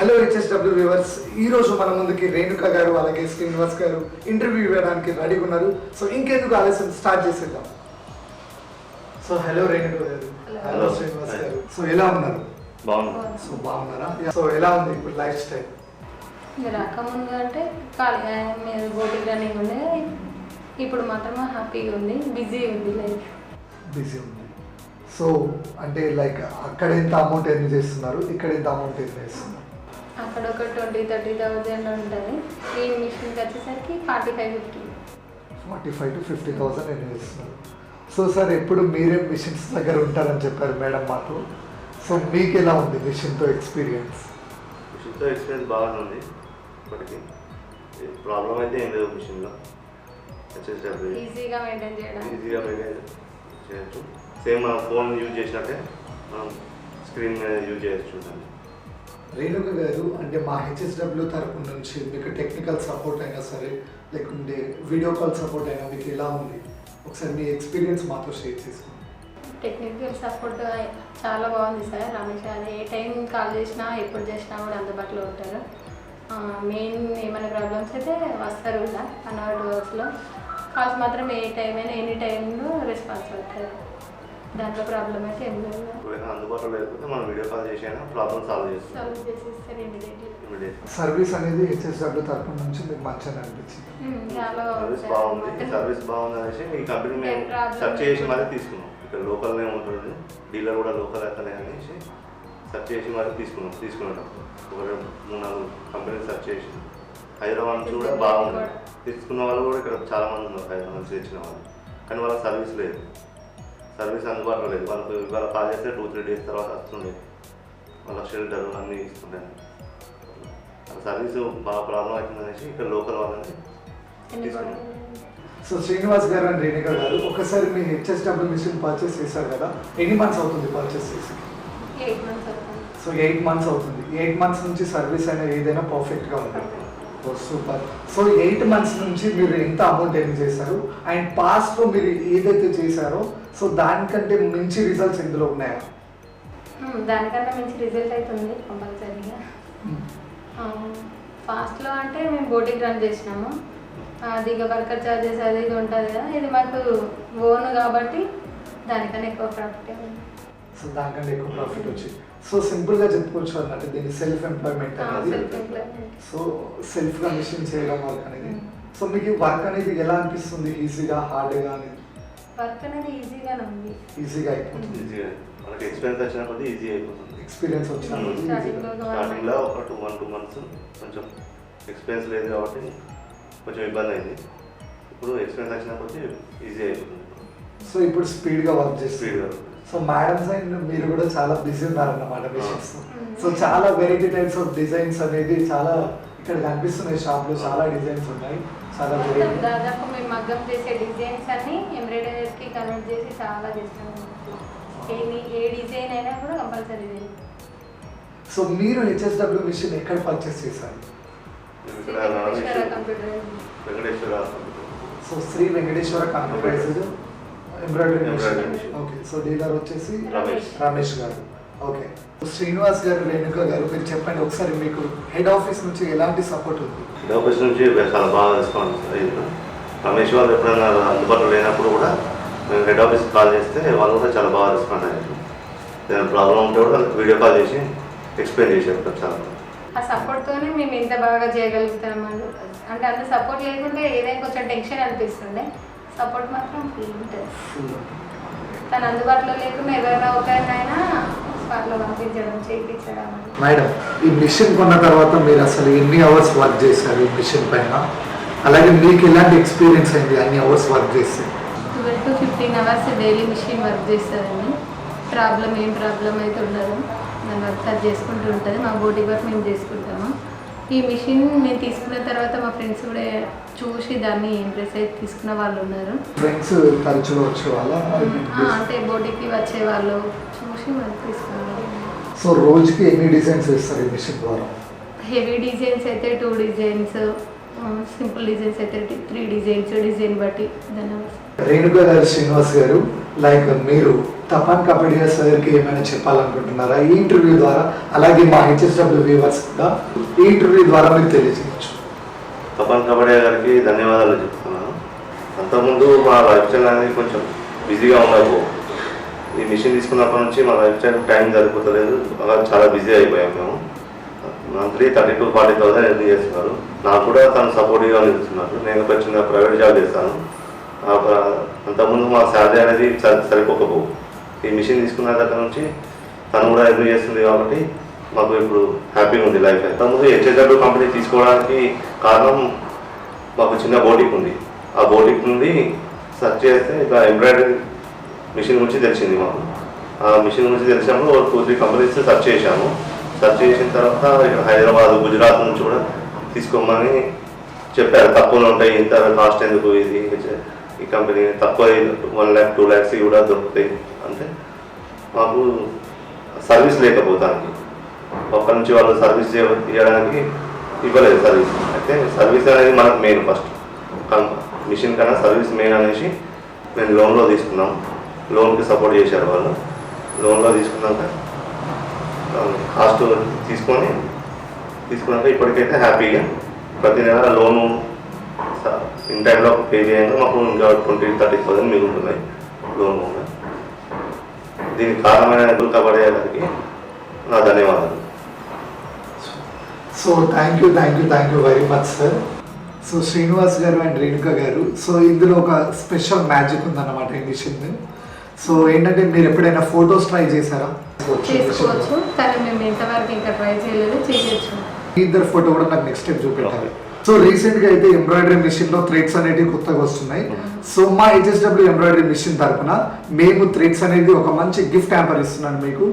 Hello HSW viewers ఈ రోజు మన ముందుకి రేణుక గారు అలాగే శ్రీనివాస్ గారు ఇంటర్వ్యూ ఇవ్వడానికి రెడీగా ఉన్నారు. సో ఇంకెందుకు ఆలస్యం? స్టార్ట్ చేసేద్దాం. సో హలో రేణుక గారు. హలో శ్రీనివాస్ గారు. సో ఎలా ఉన్నారు? సో బాగున్నారా? సో ఎలా ఉంది ఇప్పుడు లైఫ్ స్టైల్ మీరు రాకముందు అంటే ఖాళీగా మీరు బోటింగ్ రన్నింగ్ ఉండే ఇప్పుడు మాత్రం హ్యాపీగా ఉంది బిజీ ఉంది లైఫ్ బిజీ ఉంది. సో అంటే లైక్ అక్కడ ఎంత అమౌంట్ ఎర్న్ చేస్తున్నారు ఇక్కడ ఎంత అమౌంట్ ఎర్న్ చేస్తున్నారు? అక్కడ ఒక ట్వంటీ థర్టీ థౌజండ్ ఉంటుంది. ఈ మిషన్కి వచ్చేసరికి forty five fifty. Forty five to fifty thousand earn చేస్తున్నారు? సో సార్ ఎప్పుడు మీరే మిషన్స్ దగ్గర ఉంటారని చెప్పారు మేడం మాకు. సో మీకు ఎలా ఉంది మిషన్తో ఎక్స్పీరియన్స్? మిషన్తో ఎక్స్పీరియన్స్ బాగానే ఉంది ఇప్పటికి. ప్రాబ్లం అయితే ఏం లేదు మిషన్లో. ఈజీగా మెయింటైన్ చేయడం. ఈజీగా మెయింటైన్ చేయొచ్చు. సేమ్ మనం ఫోన్ యూజ్ చేసినట్టే మనం స్క్రీన్ మీద యూజ్ చేయొచ్చు దాన్ని. రేణుక గారు అంటే మా హెచ్ఎస్డబ్ల్యూ తరపు నుంచి మీకు టెక్నికల్ సపోర్ట్ అయినా సరే లేకుంటే వీడియో కాల్ సపోర్ట్ అయినా మీకు ఎలా ఉంది? ఒకసారి మీ ఎక్స్పీరియన్స్ మాతో షేర్ చేసుకోండి. టెక్నికల్ సపోర్ట్ చాలా బాగుంది సార్. రమేష్ గారు ఏ టైం కాల్ చేసినా ఎప్పుడు చేసినా కూడా అందుబాటులో ఉంటారు. మెయిన్ ఏమైనా ప్రాబ్లమ్స్ అయితే వస్తారు కూడా అన్ అవర్ టూ అవర్స్లో కాల్స్ మాత్రం ఏ టైం అయినా ఎనీ టైంలో రెస్పాన్స్ అవుతారు దాంట్లో ప్రాబ్లం అయితే ఏం లేదు. ఒకవేళ అందుబాటులో లేకపోతే మనం వీడియో కాల్ చేసి అయినా ప్రాబ్లమ్ సాల్వ్ చేస్తాం సాల్వ్ చేసేస్తారు ఇమీడియట్ సర్వీస్ అనేది హెచ్ఎస్డబ్ల్యూ తరపు నుంచి మీకు మంచిగా అనిపించింది. చాలా సర్వీస్ బాగుంది. బాగుంది. సార్. సర్వీస్ బాగుంది అనేసి ఈ కంపెనీ మేము సెర్చ్ చేసి. మరీ తీసుకున్నాం. ఇక్కడ లోకల్నే ఉంటుంది. డీలర్ కూడా లోకల్ అతనే అనేసి సెర్చ్ చేసి మరీ తీసుకున్నాం. తీసుకున్నాం ఒక రెండు మూడు నాలుగు కంపెనీలు సెర్చ్ చేసి. హైదరాబాద్ నుంచి కూడా బాగుంది. తీసుకున్న వాళ్ళు కూడా ఇక్కడ చాలా మంది ఉన్నారు. హైదరాబాద్ నుంచి తెచ్చిన వాళ్ళు. కానీ వాళ్ళకి సర్వీస్ లేదు. సర్వీస్ అందుబాటులో లేదు. వాళ్ళకి ఇవాళ కాల్ చేస్తే టూ త్రీ డేస్ తర్వాత వస్తుండే. వాళ్ళ షెల్టర్ అన్నీ ఇస్తుండే. సర్వీస్ బాగా ప్రాబ్లం అవుతుంది అనేసి ఇక్కడ లోకల్ వాళ్ళని. సో శ్రీనివాస్ గారు అండ్ రేణుక గారు ఒకసారి మీ హెచ్ఎస్డబ్ల్యూ మిషన్ పర్చేస్ చేశారు కదా? ఎన్ని మంత్స్ అవుతుంది పర్చేస్ చేసి? ఎయిట్ మంత్స్ అవుతుంది. సో ఎయిట్ మంత్స్ అవుతుంది. ఎయిట్ మంత్స్ నుంచి సర్వీస్ అనేది ఏదైనా పర్ఫెక్ట్గా ఓ సూపర్ సో ఎయిట్ మంత్స్ నుంచి మీరు ఎంత అమౌంట్ ఎర్న్ చేశారు? అండ్ పాస్ట్లో మీరు ఏదైతే చేశారో సో దానికంటే మించి రిజల్ట్స్ ఇందులో ఉన్నాయా? మ్మ్. దానికన్నా మంచి రిజల్ట్ అవుతుంది కంపల్సరీగా ఫాస్ట్లో అంటే మేము బోటింగ్ రన్ చేసినాము. అది ఇక వర్కర్ చార్జెస్ అది ఇది ఉంటుంది కదా ఇది మాకు ఓన్ కాబట్టి దానికన్నా ఎక్కువ ప్రాఫిట్ సో దానికంటే ఎక్కువ ప్రాఫిట్ వచ్చింది. సో సింపుల్గా చెప్పుకోవచ్చు అన్నట్టు దీన్ని సెల్ఫ్ ఎంప్లాయ్మెంట్ అనేది. సెల్ఫ్ ఎంప్లాయ్మెంట్ సో సెల్ఫ్గా మిషన్ చేయడం వర్క్ అనేది. సో మీకు వర్క్ అనేది ఎలా అనిపిస్తుంది? ఈజీగా హార్డ్గా అనేది వర్క్ అనేది ఈజీగానే ఉంది. ఈజీగా అయిపోతుంది. ఈజీగా మనకి ఎక్స్పీరియన్స్ వచ్చిన కొద్దీ ఈజీ అయిపోతుంది. ఎక్స్పీరియన్స్ వచ్చిన కొద్దీ Starting easy. లో ఒక టూ వన్ టూ మంత్స్ కొంచెం ఎక్స్పీరియన్స్ లేదు కాబట్టి కొంచెం ఇబ్బంది అయింది. ఇప్పుడు ఎక్స్పీరియన్స్ వచ్చిన కొద్దీ ఈజీ అయిపోతుంది. సో ఇప్పుడు స్పీడ్గా వర్క్ చేస్తుంది. స్పీడ్గా సో మేడం సైడ్ మీరు కూడా చాలా బిజీ ఉన్నారన్నమాట మిషన్స్ Mm. సో చాలా వెరైటీ టైప్స్ ఆఫ్ డిజైన్స్ అనేది చాలా ఇక్కడ కనిపిస్తున్నాయి షాప్లో చాలా డిజైన్స్ ఉన్నాయి. చాలా దాదాపు మేము మగ్గం చేసే డిజైన్స్ అన్ని ఎంబ్రాయిడరీకి కన్వర్ట్ చేసి చాలా చేస్తాము ఏ ఏ డిజైన్ అయినా కూడా కంపల్సరీ సో మీరు హెచ్ఎస్డబ్ల్యూ మిషన్ ఎక్కడ పర్చేస్ చేశారు? So Shri Venkateshwara computerized embroidery machine okay so dealer వచ్చేసి రమేష్. రమేష్ గారు. ఓకే శ్రీనివాస్ గారు రేణుక గారు మీరు చెప్పండి ఒకసారి మీకు హెడ్ ఆఫీస్ నుంచి ఎలాంటి సపోర్ట్ ఉంది? హెడ్ ఆఫీస్ నుంచి చాలా బాగా రెస్పాన్స్ రమేష్ వాళ్ళు ఎప్పుడైనా అందుబాటులో లేనప్పుడు కూడా మేము హెడ్ ఆఫీస్ కాల్ చేస్తే వాళ్ళు కూడా చాలా బాగా రెస్పాండ్ అయ్యారు. ఏదైనా ప్రాబ్లం ఉంటే కూడా వీడియో కాల్ చేసి ఎక్స్ప్లెయిన్ చేశారు చాలా ఆ సపోర్ట్తోనే మేము ఇంత బాగా చేయగలుగుతాం అంటే అంత సపోర్ట్ లేకుంటే ఏదైనా కొంచెం టెన్షన్ అనిపిస్తుండే. సపోర్ట్ మాత్రం ఫుల్ ఉంటుంది. తను అందుబాటులో లేకుండా ఎవరైనా ఒకరినైనా పంపించడం చేయించడం. మేడం ఈ మిషన్ కొన్న తర్వాత మీరు అసలు ఎన్ని అవర్స్ వర్క్ చేశారు ఈ మిషన్ పైన? అలాగే మీకు ఎలాంటి ఎక్స్పీరియన్స్ అయింది అన్ని అవర్స్ వర్క్ చేస్తే? Twelve to fifteen hours daily machine work చేస్తుందండి ప్రాబ్లం ఏం ప్రాబ్లం అయితే ఉండదు. దాని వర్క్ అది చేసుకుంటూ ఉంటుంది. మా బోటీ వర్క్ మేము చేసుకుంటాము ఈ మిషన్ నేను తీసుకున్న తర్వాత మా ఫ్రెండ్స్ కూడా చూసి దాన్ని ఇంప్రెస్ అయితే తీసుకున్న వాళ్ళు ఉన్నారు. ఫ్రెండ్స్ తరచుగా వచ్చే వాళ్ళ? ఆ, అంటే బోటికి వచ్చే వాళ్ళు చూసి మరి తీసుకున్నారు. సో రోజుకి ఎన్ని డిజైన్స్ వేస్తారు ఈ మిషన్ ద్వారా? హెవీ డిజైన్స్ అయితే టూ డిజైన్స్ సింపుల్ డిజైన్స్ అయితే త్రీ డిజైన్స్ డిజైన్ బట్టి దాని రేణుక గారు శ్రీనివాస్ గారు లైక్ మీరు తపన్ కబడ్డీ సార్కి ఏమైనా చెప్పాలనుకుంటున్నారా? ఈ ఇంటర్వ్యూ ద్వారా అలాగే మా హెచ్ఎస్డబ్ల్యూ వ్యూవర్స్గా ఈ ఇంటర్వ్యూ ద్వారా మీరు తెలియజేయచ్చు తపన్ కబడ్డీ గారికి ధన్యవాదాలు చెప్తున్నాను. అంతకుముందు మా లైఫ్ స్టైల్ అనేది కొంచెం బిజీగా ఉండకు ఈ మిషన్ తీసుకున్నప్పటి నుంచి మా లైఫ్ స్టైల్ టైం సరిపోతలేదు. అలా చాలా బిజీ అయిపోయాం మేము. Monthly thirty to forty thousand earn చేస్తున్నారు. నాకు కూడా తను సపోర్టివ్గా నిలుస్తున్నారు. నేను ఒక చిన్న ప్రైవేట్ జాబ్ చేస్తాను. ఆ ప్ర- అంతకుముందు మా శాలరీ అనేది సరిపోకపోవు ఈ మిషన్ తీసుకున్న దగ్గర నుంచి తను కూడా ఎర్న్ చేస్తుంది కాబట్టి మాకు ఇప్పుడు హ్యాపీగా ఉంది లైఫ్ ముందు హెచ్ఎస్డబ్ల్యూ కంపెనీ తీసుకోవడానికి కారణం మాకు చిన్న బోటిక్ ఉంది. ఆ బోటిక్ నుండి సెర్చ్ చేస్తే ఇక ఎంబ్రాయిడరీ మిషన్ గురించి తెలిసింది మాకు. ఆ మిషన్ గురించి తెలిసినప్పుడు టూ త్రీ కంపెనీస్ సెర్చ్ చేశాము. సెర్చ్ చేసిన తర్వాత ఇక్కడ హైదరాబాద్ గుజరాత్ నుంచి కూడా తీసుకోమని చెప్పారు. తక్కువలో ఉంటాయి ఇంత కాస్ట్ ఎందుకు ఇది? ఈ కంపెనీ తక్కువ వన్ ల్యాక్ టూ ల్యాక్స్ కూడా దొరుకుతాయి. అంటే మాకు సర్వీస్ లేకపోతానికి ఒక్క నుంచి వాళ్ళు సర్వీస్ చేయడానికి ఇవ్వలేదు సర్వీస్ అయితే సర్వీస్ అనేది మనకు మెయిన్ ఫస్ట్ మిషన్ కన్నా సర్వీస్ మెయిన్ అనేసి మేము లోన్లో తీసుకున్నాం. లోన్కి సపోర్ట్ చేశారు వాళ్ళు. లోన్లో తీసుకున్నాక కాస్ట్ తీసుకొని తీసుకున్నాక ఇప్పటికైతే హ్యాపీగా ప్రతి నెల లోను ఇన్ టైంలో పే చేయంగా మాకు ఇంకా ట్వంటీ థర్టీ థౌసండ్ మిగులుతున్నాయి. లోన్ కూడా దీనికి కారణమైన గారికి నా ధన్యవాదాలు. So thank you thank you thank you very much sir so Srinivas గారు అండ్ రేణుక గారు సో ఇందులో ఒక స్పెషల్ మ్యాజిక్ ఉందన్నమాట ఈ మిషన్ సో ఏంటంటే మీరు ఎప్పుడైనా ఫొటోస్ ట్రై చేశారా? చేసుకోవచ్చు కానీ మేము ఇంతవరకు ఇంకా ట్రై చేయలేదు చేయొచ్చు. ఇద్దరు ఫోటో కూడా నాకు నెక్స్ట్ టైం చూపెట్టాలి. సో రీసెంట్గా అయితే ఎంబ్రాయిడరీ మిషన్లో థ్రెడ్స్ అనేటివి కొత్తగా వస్తున్నాయి. సో మా హెచ్ఎస్డబ్ల్యూ ఎంబ్రాయిడరీ మిషన్ తరఫున మేము థ్రెడ్స్ అనేది ఒక మంచి గిఫ్ట్ హ్యాంపర్ ఇస్తున్నాను మీకు.